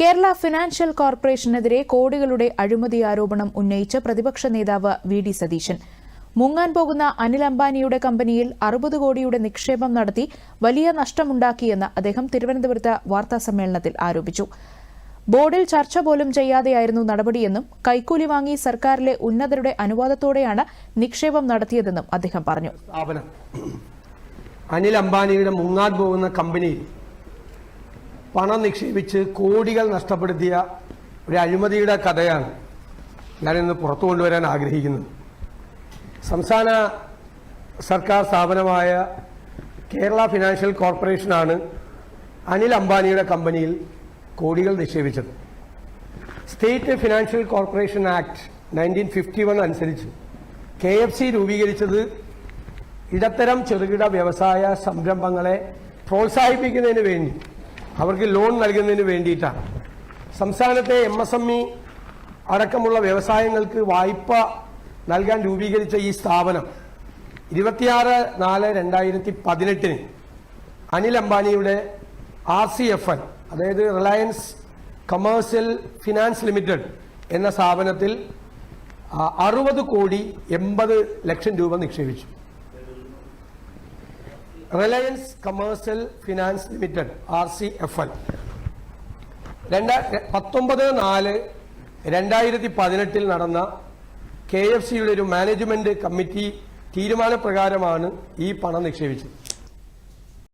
Kerala financial കോർപ്പറേഷനെതിരെ കോടികളുടെ അഴിമതി ആരോപണം ഉന്നയിച്ച പ്രതിപക്ഷ നേതാവ് വി ഡി സതീശൻ. മുങ്ങാൻ പോകുന്ന അനിൽ അംബാനിയുടെ കമ്പനിയിൽ അറുപത് കോടിയുടെ നിക്ഷേപം നടത്തി വലിയ നഷ്ടമുണ്ടാക്കിയെന്ന് അദ്ദേഹം തിരുവനന്തപുരത്ത് വാർത്താസമ്മേളനത്തിൽ ആരോപിച്ചു. ബോർഡിൽ ചർച്ച പോലും ചെയ്യാതെയായിരുന്നു നടപടിയെന്നും കൈക്കൂലി വാങ്ങി സർക്കാരിലെ ഉന്നതരുടെ അനുവാദത്തോടെയാണ് നിക്ഷേപം നടത്തിയതെന്നും അദ്ദേഹം പറഞ്ഞു. അനിൽ അംബാനിയുടെ മുങ്ങാൻ പോകുന്ന കമ്പനിയിൽ പണം നിക്ഷേപിച്ച് കോടികൾ നഷ്ടപ്പെടുത്തിയ ഒരു അഴിമതിയുടെ കഥയാണ് ഞാനിന്ന് പുറത്തു കൊണ്ടുവരാൻ ആഗ്രഹിക്കുന്നത്. സംസ്ഥാന സർക്കാർ സ്ഥാപനമായ കേരള ഫിനാൻഷ്യൽ കോർപ്പറേഷനാണ് അനിൽ അംബാനിയുടെ കമ്പനിയിൽ കോടികൾ നിക്ഷേപിച്ചത്. State financial corporation act nineteen fifty one അനുസരിച്ച് കെ എഫ് സി രൂപീകരിച്ചത് ഇടത്തരം ചെറുകിട വ്യവസായ സംരംഭങ്ങളെ പ്രോത്സാഹിപ്പിക്കുന്നതിന് വേണ്ടി അവർക്ക് ലോൺ നൽകുന്നതിന് വേണ്ടിയിട്ടാണ് സംസ്ഥാനത്തെ എം എസ് എം ഇ അടക്കമുള്ള വ്യവസായങ്ങൾക്ക് വായ്പ നൽകാൻ രൂപീകരിച്ച ഈ സ്ഥാപനം ഇരുപത്തിയാറ് നാല് രണ്ടായിരത്തി പതിനെട്ടിന് അനിൽ അംബാനിയുടെ ആർ സി എഫ് എൽ അതായത് റിലയൻസ് കമേഴ്സ്യൽ ഫിനാൻസ് ലിമിറ്റഡ് എന്ന സ്ഥാപനത്തിൽ അറുപത് കോടി എൺപത് ലക്ഷം രൂപ നിക്ഷേപിച്ചു. Reliance commercial finance limited R C F L. രണ്ട പത്തൊമ്പത് നാല് രണ്ടായിരത്തി പതിനെട്ടിൽ നടന്ന കെ എഫ് സിയുടെ ഒരു മാനേജ്മെന്റ് കമ്മിറ്റി തീരുമാനപ്രകാരമാണ് ഈ പണം നിക്ഷേപിച്ചത്.